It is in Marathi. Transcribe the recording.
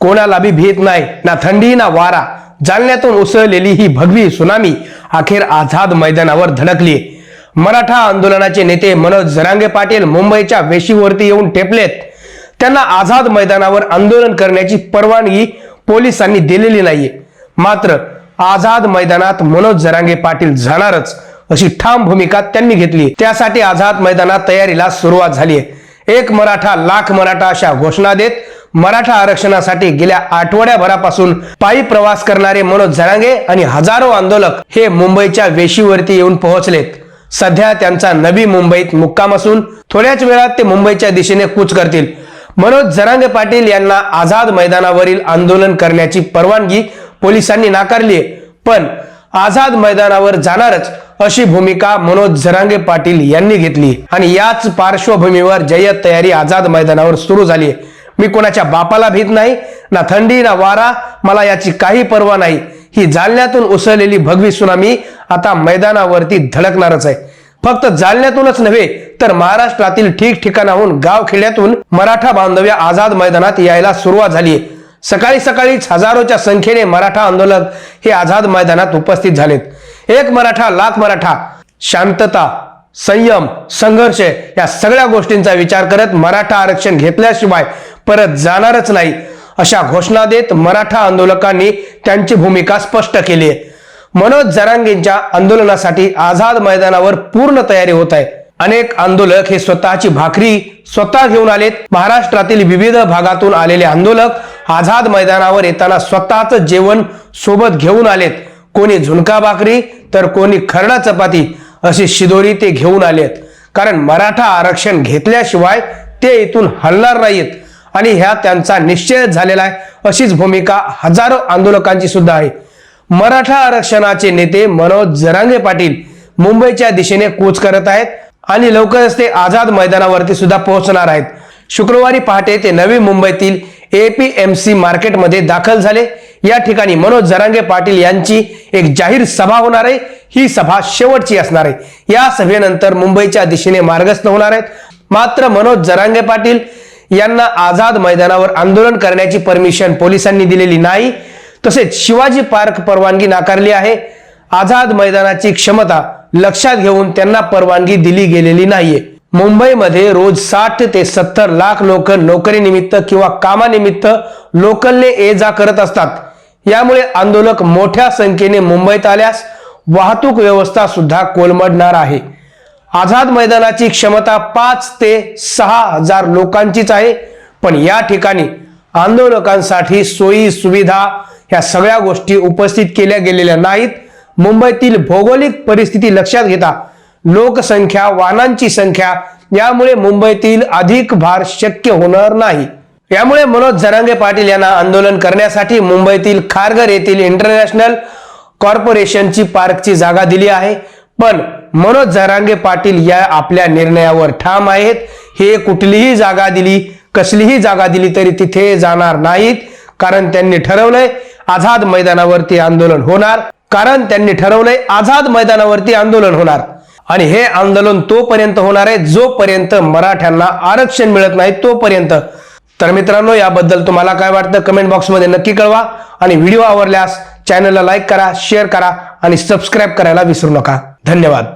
कोणाला बी भीत नाही ना थंडी ना वारा. जालन्यातून उसळलेली ही भगवी सुनामी अखेर आझाद मैदानावर धडकली. मराठा आंदोलनाचे नेते मनोज जरांगे पाटील मुंबईच्या वेशीवरती येऊन टेपलेत. त्यांना आझाद मैदानावर आंदोलन करण्याची परवानगी पोलिसांनी दिलेली नाहीये. मात्र आझाद मैदानात मनोज जरांगे पाटील जाणारच अशी ठाम भूमिका त्यांनी घेतली. त्यासाठी आझाद मैदानात तयारीला सुरुवात झाली एक मराठा लाख मराठा अशा घोषणा देत मराठा आरक्षणासाठी गेल्या आठवड्याभरापासून पायी प्रवास करणारे मनोज जरांगे आणि हजारो आंदोलक हे मुंबईच्या वेशीवरती येऊन पोहोचलेत. सध्या त्यांचा नवी मुंबईत मुक्काम असून थोड्याच वेळात ते मुंबईच्या दिशेने कूच करतील. मनोज जरांगे पाटील यांना आझाद मैदानावरील आंदोलन करण्याची परवानगी पोलिसांनी नाकारली पण आझाद मैदानावर जाणारच अशी भूमिका मनोज जरांगे पाटील यांनी घेतली. आणि याच पार्श्वभूमीवर जय्यत तयारी आझाद मैदानावर सुरू झाली मी कोणाच्या बापाला भीत नाही ना थंडी ना वारा मला याची काही पर्वा नाही. ही जालन्यातून उसळलेली भगवी सुनामी आता मैदानावरती धडकणारच आहे. फक्त जालन्यातूनच नव्हे तर महाराष्ट्रातील ठिकठिकाणाहून गाव खेड्यातून मराठा बांधव्य आझाद मैदानात यायला सुरुवात झाली सकाळी सकाळीच हजारोच्या संख्येने मराठा आंदोलक हे आझाद मैदानात उपस्थित झालेत. एक मराठा लाख मराठा शांतता संयम संघर्ष या सगळ्या गोष्टींचा विचार करत मराठा आरक्षण घेतल्याशिवाय परत जाणारच नाही. अशा घोषणा देत मराठा आंदोलकांनी त्यांची भूमिका स्पष्ट केली. आहे मनोज जरांगेंच्या आंदोलनासाठी आझाद मैदानावर पूर्ण तयारी होत आहे. अनेक आंदोलक हे स्वतःची भाकरी स्वतः घेऊन आलेत. महाराष्ट्रातील विविध भागातून आलेले आंदोलक आझाद मैदानावर येताना स्वतःच जेवण सोबत घेऊन आलेत. कोणी झुणका भाकरी तर कोणी खरडा चपाती अशी शिदोरी ते घेऊन आलेत. कारण मराठा आरक्षण घेतल्याशिवाय ते इथून हलणार नाहीत. आणि ह्या त्यांचा निश्चय झालेला आहे. अशीच भूमिका हजारो आंदोलकांची सुद्धा आहे. मराठा आरक्षणाचे नेते मनोज जरांगे पाटील मुंबईच्या दिशेने कूच करत आहेत आणि लवकरच ते आझाद मैदानावरती सुद्धा पोहोचणार आहेत. शुक्रवारी पहाटे ते नवी मुंबईतील एपीएमसी मार्केटमध्ये दाखल झाले. या ठिकाणी मनोज जरांगे पाटील यांची एक जाहीर सभा होणार आहे. ही सभा शेवटची असणार आहे. या सभेनंतर मुंबईच्या दिशेने मार्गस्थ होणार आहेत. मात्र मनोज जरांगे पाटील यांना आझाद मैदानावर आंदोलन करण्याची परमिशन पोलिसांनी दिलेली नाही. तसेच शिवाजी पार्क परवानगी नाकारली आहे. आझाद मैदानाची क्षमता लक्षात घेऊन त्यांना परवानगी दिली गेलेली नाहीये. मुंबईमध्ये रोज साठ ते सत्तर लाख लोक नोकरीनिमित्त किंवा कामानिमित्त लोकलने ये जा करत असतात. यामुळे आंदोलक मोठ्या संख्येने मुंबईत आल्यास वाहतूक व्यवस्था सुद्धा कोलमडणार आहे. आझाद मैदानाची क्षमता पाच ते सहा हजार लोकांचीच आहे. पण या ठिकाणी आंदोलकांसाठी सोयी सुविधा ह्या सगळ्या गोष्टी उपस्थित केल्या गेलेल्या नाहीत. मुंबईतील भौगोलिक परिस्थिती लक्षात घेता लोकसंख्या वाहनांची संख्या यामुळे मुंबईतील अधिक भार शक्य होणार नाही. यामुळे मनोज जरांगे पाटील यांना आंदोलन करण्यासाठी मुंबईतील खारघर येथील इंटरनॅशनल कॉर्पोरेशनची पार्कची जागा दिली आहे. पण मनोज झरांगे पाटील या आपल्या निर्णयावर ठाम आहेत. हे कुठलीही जागा दिली कसलीही जागा दिली तरी तिथे जाणार नाहीत कारण त्यांनी ठरवलंय आझाद मैदानावरती आंदोलन होणार कारण त्यांनी ठरवलंय आझाद मैदानावरती आंदोलन होणार. आणि हे आंदोलन तोपर्यंत होणार आहे जोपर्यंत मराठ्यांना आरक्षण मिळत नाही तोपर्यंत. तर मित्रांनो याबद्दल तुम्हाला काय वाटतं कमेंट बॉक्समध्ये नक्की कळवा. आणि व्हिडिओ आवडल्यास चॅनलला लाईक करा शेअर करा आणि सबस्क्राईब करायला विसरू नका. धन्यवाद.